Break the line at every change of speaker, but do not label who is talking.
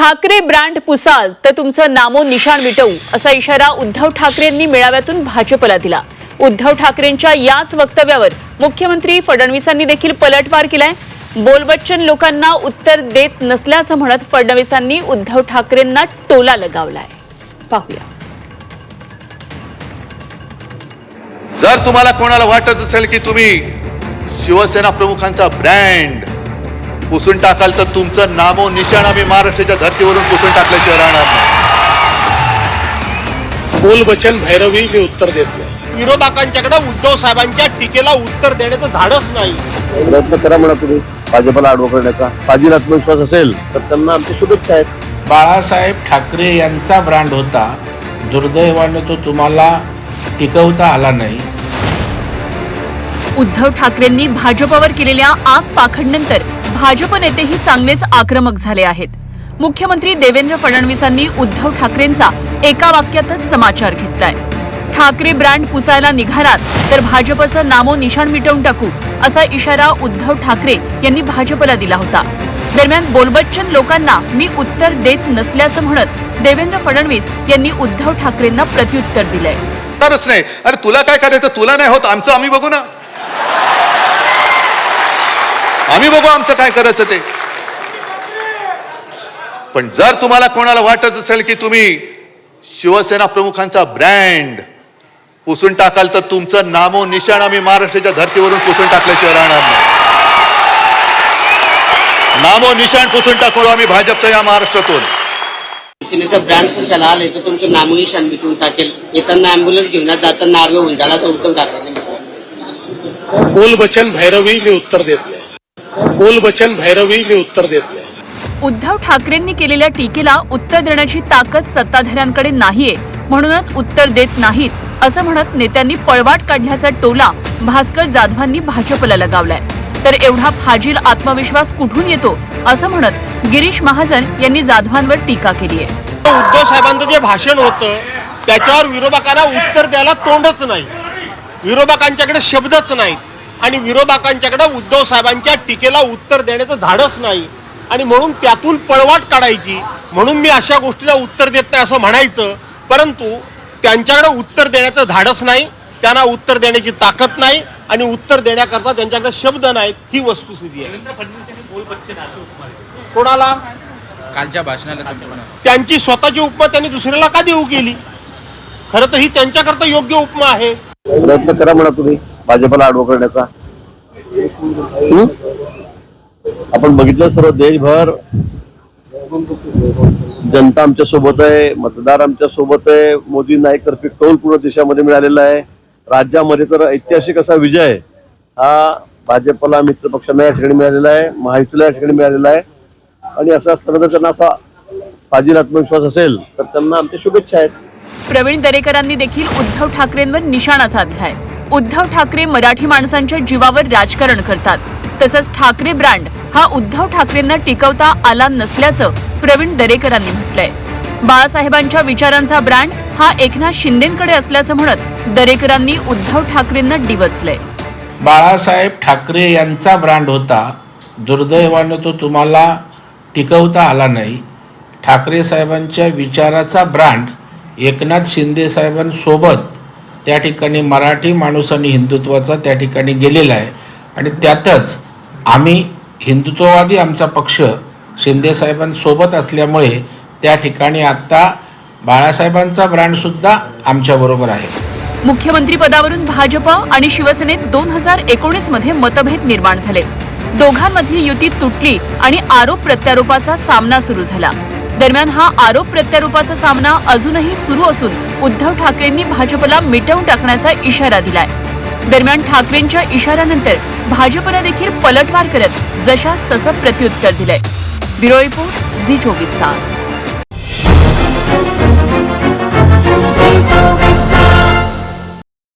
Thackeray brand पुसाल तर तुमचं नामो निशाण मिटवू असा इशारा उद्धव ठाकरेंनी मेळाव्यातून भाजपला दिला. उद्धव ठाकरेंच्या याच वक्तव्यावर मुख्यमंत्री फडणवीसांनी देखील पलटवार केलाय. बोलबच्चन लोकांना उत्तर देत नसल्याचं म्हणत फडणवीसांनी उद्धव ठाकरेंना टोला लगावलाय. पाहूया.
जर तुम्हाला कोणाला वाटत असेल की तुम्ही शिवसेना प्रमुखांचा ब्रँड पुसून टाकाल तर तुमचं नामो निशाण आम्ही महाराष्ट्राच्या धर्तीवरून पुसून टाकल्याशिवाय राहणार नाही.
बोल बचन भैरवी मी उत्तर देत नाही.
विरोधकांच्याकडे उद्धव साहेबांच्या टीकेला उत्तर देण्याचं धाडस नाही.
प्रयत्न करा म्हणा तुम्ही भाजपला आडवं करण्याचा. फाजील आत्मविश्वास असेल तर त्यांना आमच्या शुभेच्छा आहेत.
बाळासाहेब ठाकरे यांचा ब्रँड होता दुर्दैवानं तो तुम्हाला टिकवता आला नाही.
उद्धव ठाकरेंनी भाजपवर केलेल्या आग पाखडनंतर भाजप नेतेही चांगलेच आक्रमक झाले आहेत. मुख्यमंत्री देवेंद्र फडणवीसांनी उद्धव ठाकरेंचा एका वाक्यातच समाचार घेतलाय. ठाकरे ब्रँड पुसायला निघालात तर भाजपचं नामो निशाण मिटवून टाकू असा इशारा उद्धव ठाकरे यांनी भाजपला दिला होता. दरम्यान बोलबच्चन लोकांना मी उत्तर देत नसल्याचं म्हणत देवेंद्र फडणवीस यांनी उद्धव ठाकरेंना प्रत्युत्तर दिलंय.
नाही. अरे तुला काय करायचं? तुला नाही होत. आमचं आम्ही बघू ना. आम्ही बघू आमचं काय करायचं ते. पण जर तुम्हाला कोणाला वाटत असेल की तुम्ही शिवसेना प्रमुखांचा ब्रँड पुसून टाकाल तर तुमचं नामो निशाण आम्ही महाराष्ट्राच्या धर्तीवरून पुसून टाकल्याशिवाय राहणार नाही. नामो निशाण पुसून टाकू आम्ही भाजपच्या या महाराष्ट्रातून.
शिवसेनेचा ब्रँड पुसायला आले तर तुमचं नामही शान मिटवून टाकेल. येताना अँब्युलन्स घेऊन जाताना झाला असं उद्धव ठाकरे
बोल बचन भैरवी मी उत्तर देत नाही बोल बचन भैरवी मी उत्तर देत नाही.
उद्धव ठाकरेंनी केलेल्या टीकेला उत्तर देण्याची ताकद सत्ताधाऱ्यांकडे नाहीये म्हणूनच उत्तर देत नाहीत असं म्हणत नेत्यांनी पळवाट काढल्याचा टोला भास्कर जाधवांनी भाजपला लगावलाय. तर एवढा फाजील आत्मविश्वास कुठून येतो असं म्हणत गिरीश महाजन यांनी जाधवांवर टीका केली आहे
उद्धव साहेबांचं जे भाषण होतं त्याच्यावर विरोधकांना उत्तर द्यायला तोंडच नाही. विरोधकांच्याकडे शब्दच नाहीत. आणि विरोधकांच्याकडे उद्धव साहेबांच्या टीकेला उत्तर देण्याचं धाडस नाही. आणि म्हणून त्यातून पळवाट काढायची. म्हणून मी अशा गोष्टीला उत्तर देत नाही असं म्हणायचं. परंतु त्यांच्याकडे उत्तर देण्याचं धाडस नाही. त्यांना उत्तर देण्याची ताकद नाही. आणि उत्तर देण्याकरता त्यांच्याकडे शब्द नाहीत. ही वस्तुस्थिती आहे. कोणाला?
कालच्या भाषणाला.
त्यांची स्वतःची उपमा त्यांनी दुसऱ्याला का देऊ केली? खरं तर ही त्यांच्याकरता योग्य उपमा आहे.
प्रयत्न करा म्हणा तुम्ही. भाजपला आडवं करण्याचा? आपण बघितलं सर्व देशभर. जनता आमच्यासोबत आहे मतदार आमच्यासोबत आहे मोदी नाईक तर्फी कौल पूर्ण देशामध्ये मिळालेला आहे. राज्यामध्ये तर ऐतिहासिक असा विजय हा भाजपला मित्र पक्षांना या ठिकाणी मिळालेला आहे महायुतीला या ठिकाणी मिळालेला आहे. आणि असं असताना जर त्यांना असा फाजील आत्मविश्वास असेल तर त्यांना आमच्या शुभेच्छा आहेत.
प्रवीण दरेकरांनी देखील उद्धव ठाकरेंवर निशाणा साधलाय उद्धव ठाकरे मराठी माणसांच्या जीवावर राजकारण करतात. तसंच ठाकरे ब्रँड हा उद्धव ठाकरेंना टिकवता आला नसल्याचं प्रवीण दरेकरांनी म्हटलंय. बाळासाहेबांच्या विचारांचा ब्रँड हा एकनाथ शिंदेकडे असल्याचं म्हणत दरेकरांनी उद्धव ठाकरेंना डिवचलंय.
बाळासाहेब ठाकरे यांचा ब्रँड होता दुर्दैवानं तो तुम्हाला टिकवता आला नाही. ठाकरे साहेबांच्या विचाराचा ब्रँड एकनाथ शिंदे साहेबांसोबत त्या ठिकाणी मराठी माणूस आणि हिंदुत्वाचा त्या ठिकाणी गेलेला आहे. आणि त्यातच आम्ही हिंदुत्ववादी आमचा पक्ष शिंदेसाहेबांसोबत असल्यामुळे त्या ठिकाणी आत्ता बाळासाहेबांचा ब्रँडसुद्धा आमच्याबरोबर आहे.
मुख्यमंत्री पदावरून भाजपा आणि शिवसेनेत दोन हजार एकोणीसमध्ये मतभेद निर्माण झाले. दोघांमधली युती तुटली आणि आरोप प्रत्यारोपाचा सामना सुरू झाला. दरम्यान हा आरोप प्रत्यारोपाचा सामना अजूनही सुरू असून उद्धव ठाकरेंनी भाजपला मिटवून टाकण्याचा इशारा दिलाय. दरम्यान ठाकरेंच्या इशाऱ्यानंतर भाजपनं देखील पलटवार करत जशास तसं प्रत्युत्तर दिलंय. ब्युरो रिपोर्ट झी चोवीस तास.